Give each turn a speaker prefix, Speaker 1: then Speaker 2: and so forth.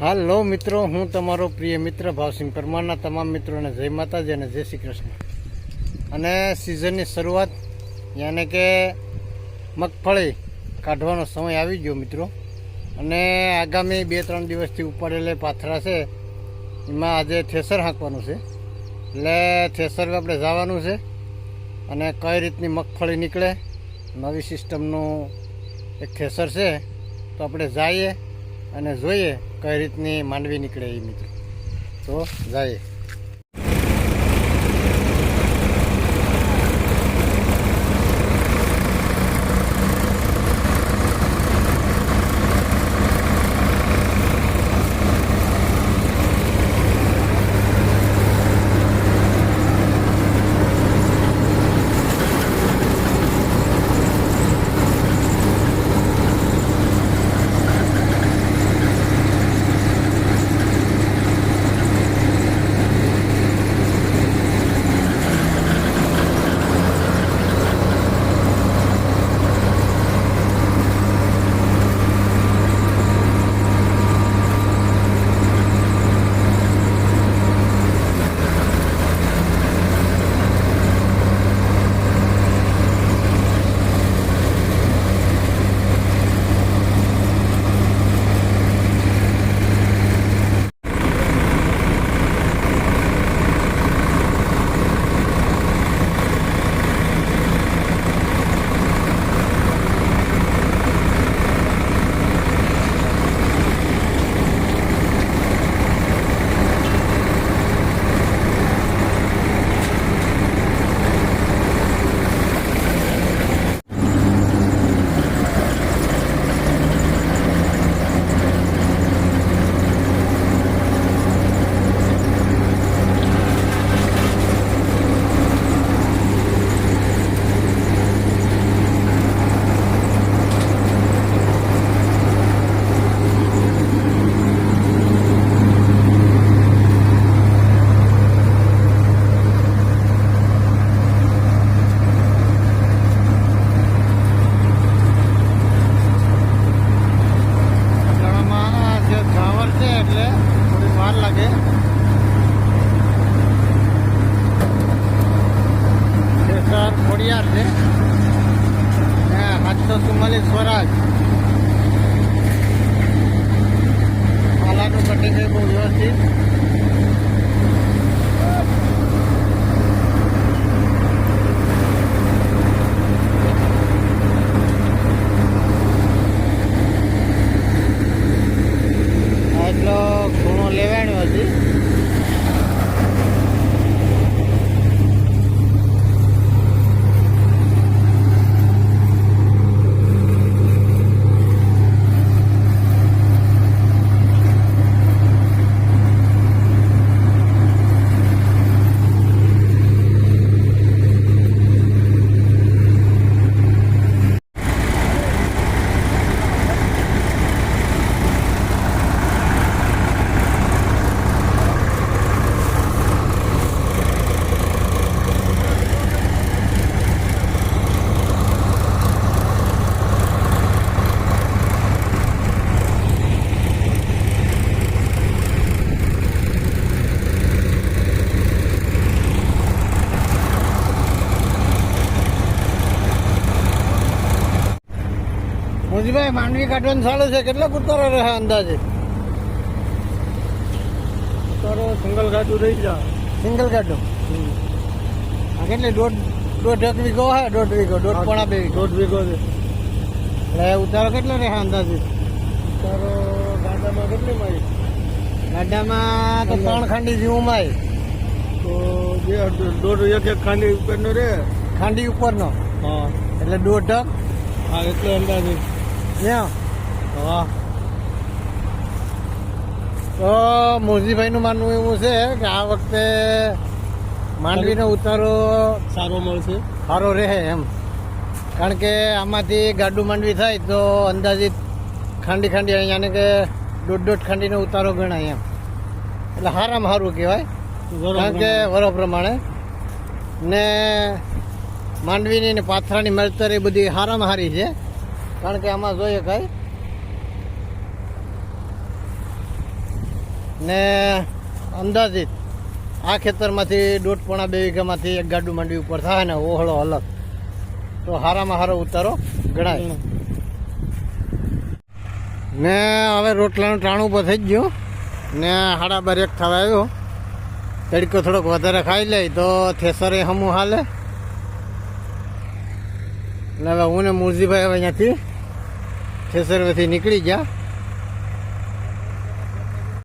Speaker 1: હાલો મિત્રો, હું તમારો પ્રિય મિત્ર ભાવસિંહ પરમારના તમામ મિત્રોને જય માતાજી અને જય શ્રી કૃષ્ણ. અને સિઝનની શરૂઆત યાને કે મગફળી કાઢવાનો સમય આવી ગયો મિત્રો. અને આગામી બે ત્રણ દિવસથી ઉપાડેલે પાથરા છે, એમાં આજે થેસર હાંકવાનું છે. એટલે થેસર આપણે જવાનું છે અને કઈ રીતની મગફળી નીકળે, નવી સિસ્ટમનું એક થેસર છે, તો આપણે જઈએ અને જોઈએ કઈ રીતની માંડવી નીકળે એ મિત્રો? તો જઈએ. સાતસો ચુમ્માલીસ સ્વરાજ. પાલાનું કટિંગ બહુ વ્યવસ્થિત આ એટલો ખૂણો લેવાણ્યો હતી મુજીભાઈ માંડવી કાઢવાનું ચાલુ છે. કેટલા કુતરો રહે અંદાજે?
Speaker 2: તારો સિંગલ ગાડું રહી જા
Speaker 1: સિંગલ ગાડું? આ કેટલી? દોઢ દોઢ એક વીઘો હે દોઢ વીઘો દોઢ પોણા બે
Speaker 2: દોઢ વીઘો છે.
Speaker 1: એટલે ઉતારો કેટલો રહે અંદાજે?
Speaker 2: તારો ગાડામાં કેટલી મારી?
Speaker 1: ગાડામાં તો ત્રણ ખાંડી જેવું માય
Speaker 2: તો બે દોઢ એક એક ખાંડી ઉપરનો રે
Speaker 1: ખાંડી ઉપરનો?
Speaker 2: હા.
Speaker 1: એટલે દોઢ
Speaker 2: હા એટલે અંદાજે.
Speaker 1: ત્યાં
Speaker 2: હા
Speaker 1: તો મોજીભાઈનું માનવું એવું છે કે આ વખતે માંડવીનો ઉતારો
Speaker 2: સારો મળશે.
Speaker 1: સારો રહે એમ. કારણ કે આમાંથી ગાડું માંડવી થાય તો અંદાજિત ખાંડી ખાંડી અહીંયા કે દોઢ દોઢ ખાંડીનો ઉતારો ગણાય એમ. એટલે હારામાં સારું કહેવાય. કારણ કે વરો પ્રમાણે. ને માંડવીની ને પાથરાની મળતર એ બધી હારામાં હારી છે. કારણ કે આમાં જોઈએ કઈ. ને અંદાજિત આ ખેતરમાંથી દોઢ પોણા બે વીઘામાંથી એક ગાડું માંડવી ઉપર થાય ને ઓહળો અલગ. તો હારામાં હારો ઉતારો ગણાય. ને હવે રોટલાનું ટાણું પર થઈ જ ગયું. ને હાડા બાર એક થવા આવ્યો. તડકો થોડોક વધારે ખાઈ લે તો થેસરે હમું હાલે. એટલે હવે હું ને મુરજીભાઈ હવે અહીંયાથી ખેસરવેથી નીકળી ગયા.